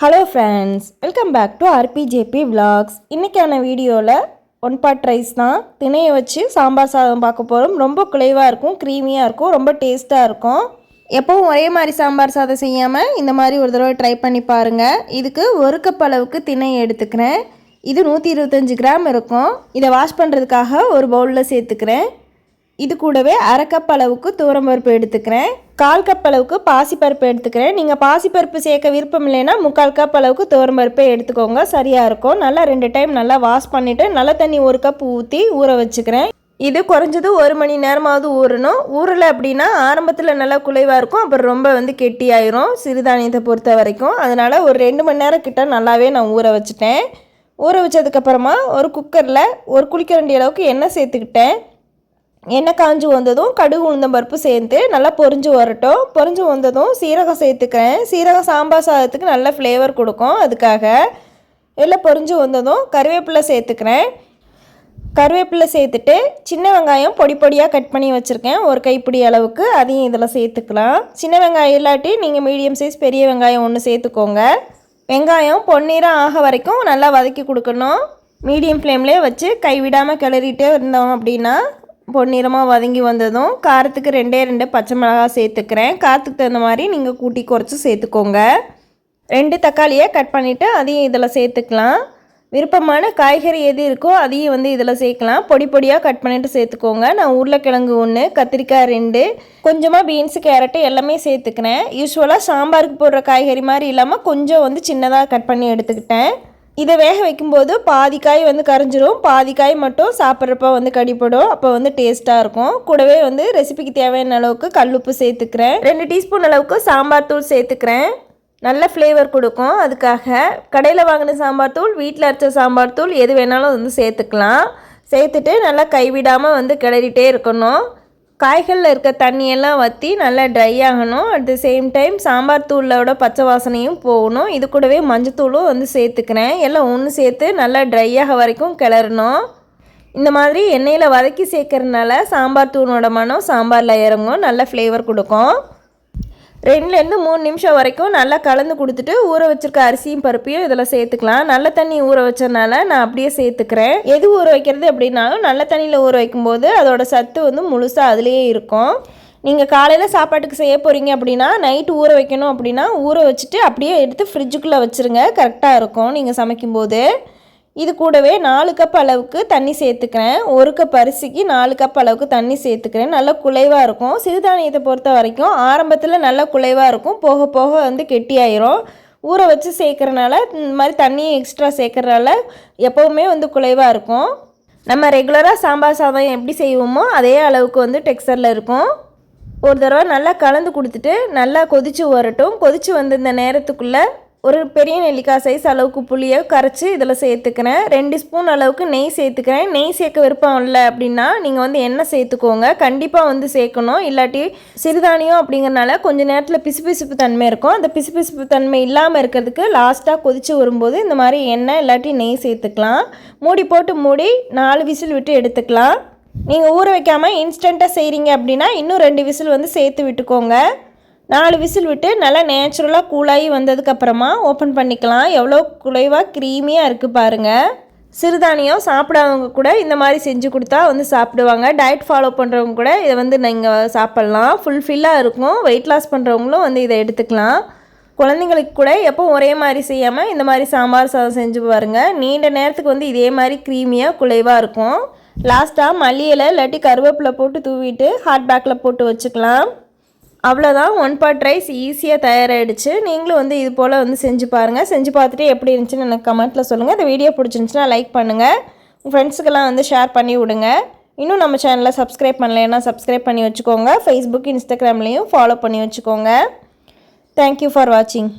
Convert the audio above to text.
Hello friends welcome back to R P J P vlogs. இன்றைக்கான வீடியோவில் one pot rice தான். திணையை வச்சு சாம்பார் சாதம் பார்க்க போகிறோம் ரொம்ப குலைவாக இருக்கும் க்ரீமியாக இருக்கும் ரொம்ப டேஸ்ட்டாக இருக்கும். எப்போவும் ஒரே மாதிரி சாம்பார் சாதம் செய்யாமல் இந்த மாதிரி ஒரு தடவை ட்ரை பண்ணி பாருங்கள் இதுக்கு ஒரு கப் அளவுக்கு திணை எடுத்துக்கிறேன். இது நூற்றி இருபத்தஞ்சி கிராம் இருக்கும். இதை வாஷ் பண்ணுறதுக்காக ஒரு பவுலில் சேர்த்துக்கிறேன். இது கூடவே அரை கப் அளவுக்கு தூரம்பருப்பு எடுத்துக்கிறேன். கால் கப் அளவுக்கு பாசிப்பருப்பு எடுத்துக்கிறேன். நீங்கள் பாசிப்பருப்பு சேர்க்க விருப்பம் இல்லைன்னா முக்கால் கப் அளவுக்கு துவரம்பருப்பை எடுத்துக்கோங்க. சரியாக இருக்கும். நல்லா ரெண்டு டைம் நல்லா வாஷ் பண்ணிவிட்டு நல்ல தண்ணி ஒரு கப் ஊற்றி ஊற வச்சுக்கிறேன். இது குறைஞ்சது ஒரு மணி நேரமாவது ஊறணும். ஊறலை அப்படின்னா ஆரம்பத்தில் நல்லா குலைவாக இருக்கும். அப்புறம் ரொம்ப வந்து கெட்டியாயிரும். சிறுதானியத்தை பொறுத்த வரைக்கும். அதனால் ஒரு ரெண்டு மணி நேரம் கிட்ட நல்லாவே நான் ஊற வச்சுட்டேன். ஊற வச்சதுக்கப்புறமா ஒரு குக்கரில் ஒரு குளிக்கரண்டி அளவுக்கு எண்ணெய் சேர்த்துக்கிட்டேன். எண்ணெய் காஞ்சு வந்ததும் கடுகு உளுந்தம்பருப்பு சேர்த்து நல்லா பொரிஞ்சு வரட்டும். பொரிஞ்சு வந்ததும் சீரகம் சேர்த்துக்கிறேன். சீரகம் சாம்பார் சாதத்துக்கு நல்ல ஃப்ளேவர் கொடுக்கும் அதுக்காக. எல்லாம் பொரிஞ்சு வந்ததும் கருவேப்பிலை சேர்த்துக்கிறேன். கருவேப்பிலை சேர்த்துட்டு சின்ன வெங்காயம் பொடி பொடியாக கட் பண்ணி வச்சுருக்கேன். ஒரு கைப்பிடி அளவுக்கு அதையும் இதில் சேர்த்துக்கலாம். சின்ன வெங்காயம் இல்லாட்டி நீங்கள் மீடியம் சைஸ் பெரிய வெங்காயம் ஒன்று சேர்த்துக்கோங்க. வெங்காயம் பொன்னீரம் ஆக வரைக்கும் நல்லா வதக்கி கொடுக்கணும். மீடியம் ஃப்ளேம்லேயே வச்சு கைவிடாமல் கிளறிட்டே இருந்தோம் அப்படின்னா பொன்னிறமாக வதங்கி வந்ததும் காரத்துக்கு ரெண்டே ரெண்டு பச்சை மிளகாய் சேர்த்துக்கிறேன். காரத்துக்கு தகுந்த மாதிரி நீங்கள் கூட்டி குறைச்சி சேர்த்துக்கோங்க. ரெண்டு தக்காளியை கட் பண்ணிவிட்டு அதையும் இதில் சேர்த்துக்கலாம். விருப்பமான காய்கறி எது இருக்கோ அதையும் வந்து இதில் சேர்க்கலாம். பொடி பொடியாக கட் பண்ணிவிட்டு சேர்த்துக்கோங்க. நான் உருளைக்கிழங்கு ஒன்று கத்திரிக்காய் ரெண்டு கொஞ்சமாக பீன்ஸு கேரட்டு எல்லாமே சேர்த்துக்கிறேன். யூஸ்வலாக சாம்பாருக்கு போடுற காய்கறி மாதிரி இல்லாமல் கொஞ்சம் வந்து சின்னதாக கட் பண்ணி எடுத்துக்கிட்டேன். இதை வேக வைக்கும்போது பாதி காய் வந்து கரைஞ்சிரும் பாதி காய் மட்டும் சாப்பிட்றப்ப வந்து கடிப்படும் அப்போ வந்து டேஸ்ட்டாக இருக்கும். கூடவே வந்து ரெசிபிக்கு தேவையான அளவுக்கு கல்லுப்பு சேர்த்துக்கிறேன். ரெண்டு டீஸ்பூன் அளவுக்கு சாம்பார் தூள் சேர்த்துக்கிறேன். நல்ல ஃப்ளேவர் கொடுக்கும் அதுக்காக. கடையில் வாங்கின சாம்பார் தூள் வீட்டில் அரைச்ச சாம்பார் தூள் எது வேணாலும் வந்து சேர்த்துக்கலாம். சேர்த்துட்டு நல்லா கைவிடாமல் வந்து கிளறிட்டே இருக்கணும். காய்களில் இருக்க தண்ணியெல்லாம் வற்றி நல்லா ட்ரை ஆகணும். At the same time sambar தூளோட பச்சை வாசனையும் போகணும். இது கூடவே மஞ்சத்தூளும் வந்து சேர்த்துக்கிறேன். எல்லாம் ஒன்று சேர்த்து நல்லா ட்ரை ஆக வரைக்கும் கிளறணும். இந்த மாதிரி எண்ணெயில் வதக்கி சேர்க்கறதுனால சாம்பார் தூணோட மனம் சாம்பாரில் இறங்கும். நல்ல ஃப்ளேவர் கொடுக்கும். ரெண்டுலேருந்து மூணு நிமிஷம் வரைக்கும் நல்லா கலந்து கொடுத்துட்டு ஊற வச்சிருக்க அரிசியும் பருப்பையும் இதில் சேர்த்துக்கலாம். நல்ல தண்ணி ஊற வச்சதுனால நான் அப்படியே சேர்த்துக்கிறேன். எது ஊற வைக்கிறது அப்படின்னாலும் நல்ல தண்ணியில் ஊற வைக்கும்போது அதோட சத்து வந்து முழுசாக அதுலேயே இருக்கும். நீங்கள் காலையில் சாப்பாட்டுக்கு செய்ய போகிறீங்க அப்படின்னா நைட்டு ஊற வைக்கணும் அப்படின்னா ஊற வச்சுட்டு அப்படியே எடுத்து ஃப்ரிட்ஜுக்குள்ளே வச்சுருங்க. கரெக்டாக இருக்கும். நீங்கள் சமைக்கும்போது. இது கூடவே நாலு கப் அளவுக்கு தண்ணி சேர்த்துக்கிறேன். ஒரு கப் அரிசிக்கு நாலு கப் அளவுக்கு தண்ணி சேர்த்துக்கிறேன். நல்லா குலைவாக இருக்கும். சிறுதானியத்தை பொறுத்த வரைக்கும் ஆரம்பத்தில் நல்லா குலைவாக இருக்கும். போக போக வந்து கெட்டியாயிரும். ஊற வச்சு சேர்க்குறனால இந்த மாதிரி தண்ணியை எக்ஸ்ட்ரா சேர்க்குறனால எப்போவுமே வந்து குலைவாக இருக்கும். நம்ம ரெகுலராக சாம்பார் சாதம் எப்படி செய்வோமோ அதே அளவுக்கு வந்து டெக்ஸ்டரில் இருக்கும். ஒரு தடவை நல்லா கலந்து கொடுத்துட்டு நல்லா கொதித்து வரட்டும். கொதித்து வந்த இந்த நேரத்துக்குள்ளே ஒரு பெரிய நெல்லிக்காய் சைஸ் அளவுக்கு புளியை கரைச்சி இதில் சேர்த்துக்கிறேன். ரெண்டு ஸ்பூன் அளவுக்கு நெய் சேர்த்துக்கிறேன். நெய் சேர்க்க விருப்பம் இல்லை அப்படின்னா நீங்கள் வந்து எண்ணெய் சேர்த்துக்கோங்க. கண்டிப்பாக வந்து சேர்க்கணும். இல்லாட்டி சிறுதானியம் அப்படிங்கிறனால கொஞ்சம் நேரத்தில் பிசுபிசுப்பு தன்மை இருக்கும். அந்த பிசுபிசுப்பு தன்மை இல்லாமல் இருக்கிறதுக்கு லாஸ்ட்டாக கொதிச்சு வரும்போது இந்த மாதிரி எண்ணெய் இல்லாட்டி நெய் சேர்த்துக்கலாம். மூடி போட்டு மூடி நாலு விசில் விட்டு எடுத்துக்கலாம். நீங்கள் ஊற வைக்காமல் இன்ஸ்டண்ட்டாக செய்கிறீங்க அப்படின்னா இன்னும் ரெண்டு விசில் வந்து சேர்த்து விட்டுக்கோங்க. நாலு விசில் விட்டு நல்லா நேச்சுரலாக கூலாகி வந்ததுக்கப்புறமா ஓப்பன் பண்ணிக்கலாம். எவ்வளோ குலைவாக க்ரீமியாக இருக்குது பாருங்கள் சிறுதானியம் சாப்பிடாதவங்க கூட இந்த மாதிரி செஞ்சு கொடுத்தா வந்து சாப்பிடுவாங்க. டயட் ஃபாலோ பண்ணுறவங்க கூட இதை வந்து நீங்கள் சாப்பிட்லாம். ஃபுல்ஃபில்லாக இருக்கும். வெயிட் லாஸ் பண்ணுறவங்களும் வந்து இதை எடுத்துக்கலாம். குழந்தைங்களுக்கு கூட எப்போ ஒரே மாதிரி செய்யாமல் இந்த மாதிரி சாம்பார் சாதம் செஞ்சு பாருங்கள் நீண்ட நேரத்துக்கு வந்து இதே மாதிரி க்ரீமியாக குலைவாக இருக்கும். லாஸ்ட்டாக மல்லியில் இல்லாட்டி கருவேப்பிலை போட்டு தூவிட்டு ஹாட் பேக்கில் போட்டு வச்சுக்கலாம். அவ்வளோதான் ஒன் பாட் ரைஸ் ஈஸியாக தயாராகிடுச்சு நீங்களும் வந்து இது போல் வந்து செஞ்சு பாருங்கள் செஞ்சு பார்த்துட்டு எப்படி இருந்துச்சுன்னு எனக்கு கமெண்ட்டில் சொல்லுங்கள் இந்த வீடியோ பிடிச்சிருந்துச்சுன்னா லைக் பண்ணுங்கள் உங்கள் ஃப்ரெண்ட்ஸுக்கெல்லாம் வந்து ஷேர் பண்ணி விடுங்க. இன்னும் நம்ம சேனலை சப்ஸ்கிரைப் பண்ணலைன்னா சப்ஸ்கிரைப் பண்ணி வச்சுக்கோங்க. ஃபேஸ்புக் இன்ஸ்டாகிராம்லேயும் ஃபாலோ பண்ணி வச்சுக்கோங்க. தேங்க்யூ ஃபார் வாட்சிங்